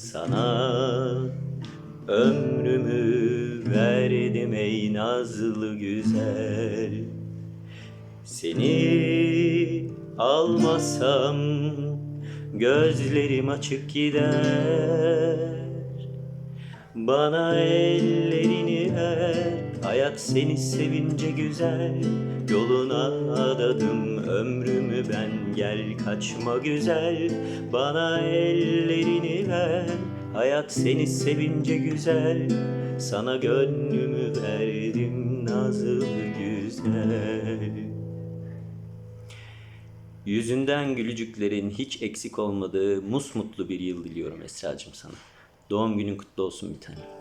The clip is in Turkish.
Sana ömrümü verdim ey nazlı güzel. Seni almasam gözlerim açık gider. Bana ellerini ver Hayat seni sevince güzel. Yoluna adadım ömrümü ben Gel kaçma güzel Bana ellerini ver Hayat seni sevince güzel Sana gönlümü verdim nazlı güzel Yüzünden gülücüklerin hiç eksik olmadığı musmutlu bir yıl diliyorum Esra'cığım sana. Doğum günün kutlu olsun bir tanem.